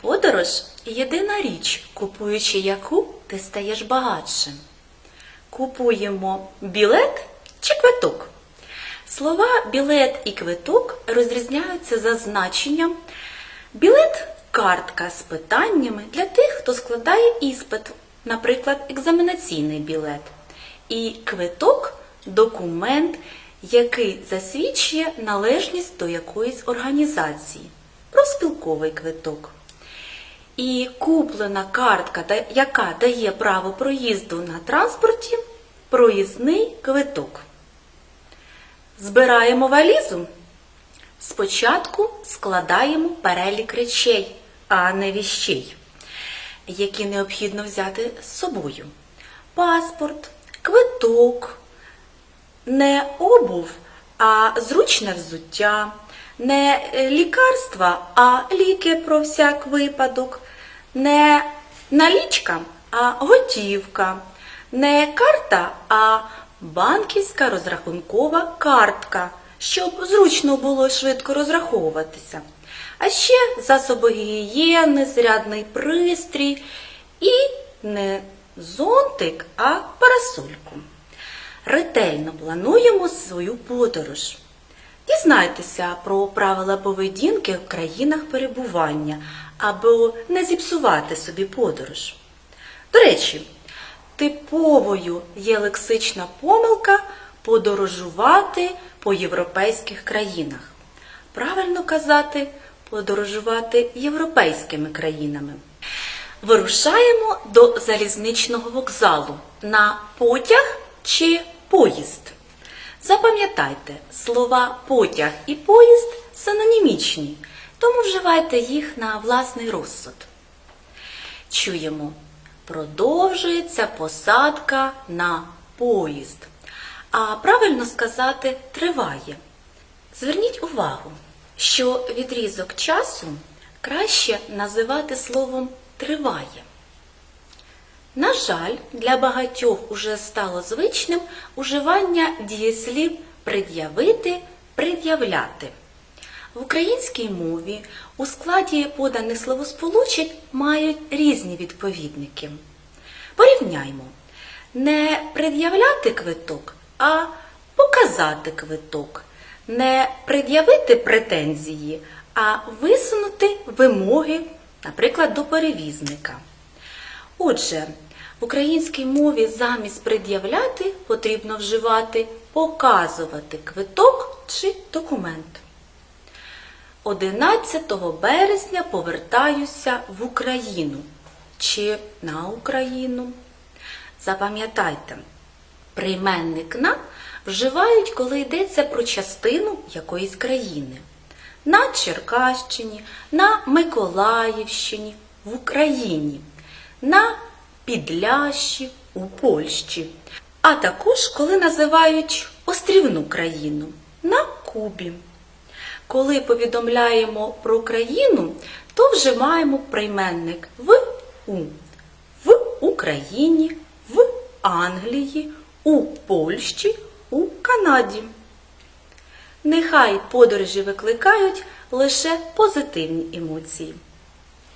Подорож єдина річ, купуючи яку ти стаєш багатшим. Купуємо білет чи квиток. Слова білет і квиток розрізняються за значенням. Білет картка з питаннями для тих, хто складає іспит, наприклад, екзаменаційний білет. І квиток документ, який засвідчує належність до якоїсь організації, профспілковий квиток. І куплена картка, яка дає право проїзду на транспорті, проїзний квиток. Збираємо валізу. Спочатку складаємо перелік речей, а не віщей, які необхідно взяти з собою. Паспорт, квиток, не обув, а зручне взуття, не лікарства, а ліки про всяк випадок, не налічка, а готівка, не карта, а банківська розрахункова картка, щоб зручно було швидко розраховуватися. А ще засоби гігієни, зарядний пристрій і не зонтик, а парасольку. Ретельно плануємо свою подорож. Дізнайтеся про правила поведінки в країнах перебування, аби не зіпсувати собі подорож. До речі, типовою є лексична помилка подорожувати по європейських країнах. Правильно казати подорожувати європейськими країнами. Вирушаємо до залізничного вокзалу на потяг чи поїзд. Запам'ятайте, слова потяг і поїзд синонімічні, тому вживайте їх на власний розсуд. Чуємо, продовжується посадка на поїзд. А правильно сказати триває. Зверніть увагу, що відрізок часу краще називати словом триває. На жаль, для багатьох уже стало звичним уживання дієслів пред'явити, пред'являти. В українській мові у складі поданих словосполучень мають різні відповідники. Порівняймо не пред'являти квиток, а показати квиток, не пред'явити претензії, а висунути вимоги, наприклад, до перевізника. Отже, в українській мові замість пред'являти потрібно вживати показувати квиток чи документ. 11 березня повертаюся в Україну чи на Україну. Запам'ятайте, прийменник на вживають, коли йдеться про частину якоїсь країни. На Черкащині, на Миколаївщині, в Україні, на Підлящі, у Польщі, а також коли називають острівну країну на Кубі. Коли повідомляємо про країну, то вживаємо прийменник в у в Україні, в Англії, у Польщі, у Канаді. Нехай подорожі викликають лише позитивні емоції.